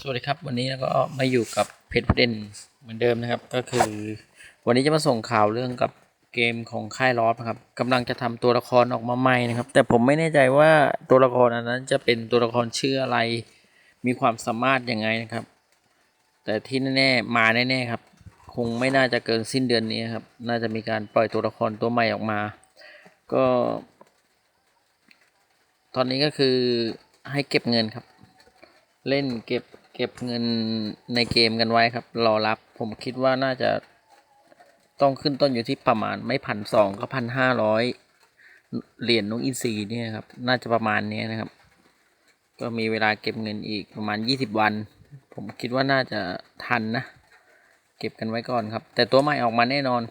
สวัสดีครับ วันนี้ก็มาอยู่กับเพจประเด็นเหมือนเดิมนะครับ ก็คือ วันนี้จะมาส่งข่าวเรื่องกับเกมของค่ายลอสครับกำลังจะทำตัวละครออกมาใหม่นะครับ แต่ผมไม่แน่ใจว่าตัวละครอันนั้นจะเป็นตัวละครชื่ออะไร มีความสามารถยังไงนะครับ แต่ที่แน่ๆมาแน่ๆครับ คงไม่น่าจะเกินสิ้นเดือนนี้ครับ น่าจะมีการปล่อยตัวละครตัวใหม่ออกมา ก็ ตอนนี้ก็คือให้เก็บเงินครับ เล่นเก็บเก็บเงินในเกมกันไว้ครับ รอรับผมคิดว่าน่าจะต้องขึ้นต้นอยู่ที่ประมาณไม่พันสองก็พันห้าร้อยเหรียญนกอินทรีเนี่ยครับ น่าจะประมาณนี้นะครับ ก็มีเวลาเก็บเงินอีกประมาณยี่สิบวัน ผมคิดว่าน่าจะทันนะ เก็บกันไว้ก่อนครับ แต่ตัวใหม่ออกมาแน่นอน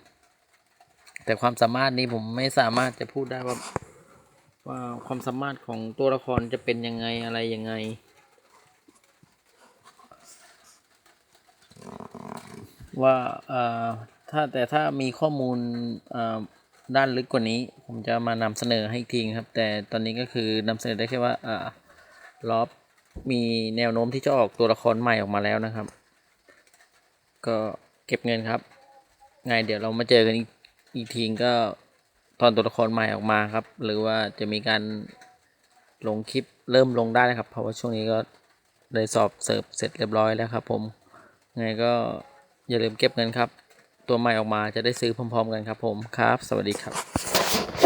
แต่ความสามารถนี้ผมไม่สามารถจะพูดได้ว่าว่าความสามารถของตัวละครจะเป็นยังไงอะไรยังไง ว่าเอ่อถ้าแต่ถ้ามีข้อมูลเอ่อด้านลึกกว่านี้ ผมจะมานำเสนอให้อีกทีครับ แต่ตอนนี้ก็คือนำเสนอได้แค่ว่าอ่าล็อบมีแนวโน้มที่จะออกตัวละครใหม่ออกมาแล้วนะครับ ก็เก็บเงินครับ ไงเดี๋ยวเรามาเจอกันอีกอีกทีก็ตอนตัวละครใหม่ออกมาครับ หรือว่าจะมีการลงคลิปเริ่มลงได้นะครับ เพราะว่าช่วงนี้ก็เลยสอบเสิร์ฟเสร็จเรียบร้อยแล้วครับ ผมไงก็ อย่าลืมเก็บเงินครับ ตัวใหม่ออกมาจะได้ซื้อพร้อม ๆ กันครับผมครับ สวัสดีครับ